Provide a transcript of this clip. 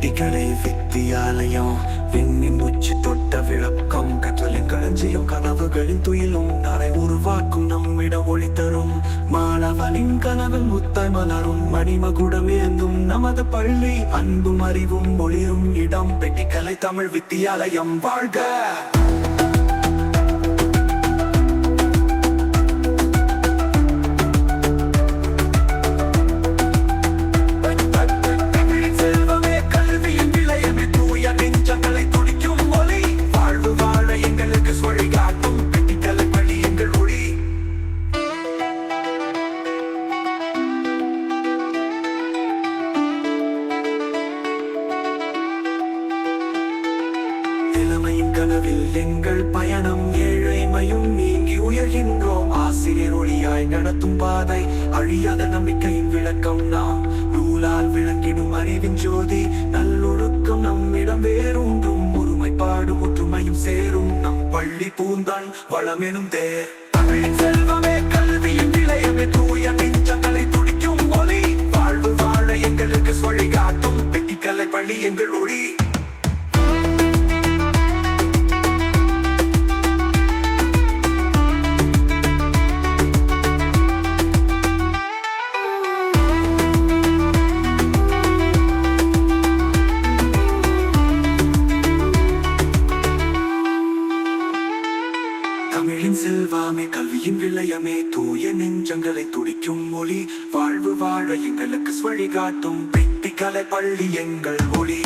பெட்டிகளை வித்தியாலயம் விண்ணின் உச்சி தொட்ட விளக்கம். கற்றலின் களஞ்சியம் கனவுகளின் துயிலும். நாளை உருவாக்கும் நம்மிடம் ஒளி தரும். மாணவனின் கனவில் முத்தாய் மலரும். மணிமகுடம் ஏந்தும் நமது பள்ளி அன்பும் அறிவும் ஒளிரும். இடம் பெட்டிக்கலை தமிழ் வித்தியாலயம். வாழ்க! இளமையின் எங்கள் பயணம் ஏழைமையும் நீங்கி உயர்கின்றோம். ஆசிரியர் ஒளியாய் நடத்தும் பாதை அழியாத நம்பிக்கையின் விளக்கம் நாம். நூலால் விளக்கிடும் அறிவின் ஜோதி நல்லொழுக்கம் நம்மிடம் வேரூன்றும். ஒருமைப்பாடு ஒற்றுமையும் சேரும். நம் பள்ளி பூந்தான் வளமெனும் தேர் தமிழின் செல்வமே கல்வியின் விளையமே தூய நெஞ்சங்களை துடிக்கும் ஒளி வாழ்வு வாழ எங்களுக்கு வழிகாட்டும் பெட்டிக்கலை பள்ளி எங்கள் ஒளி. செல்வாமே கல்வியின் விளையமே தூய நெஞ்சங்களை துடிக்கும் மொழி வாழ்வு வாழ எங்களுக்கு வழிகாட்டும் பெட்டிக்கலை பள்ளி எங்கள் ஒளி.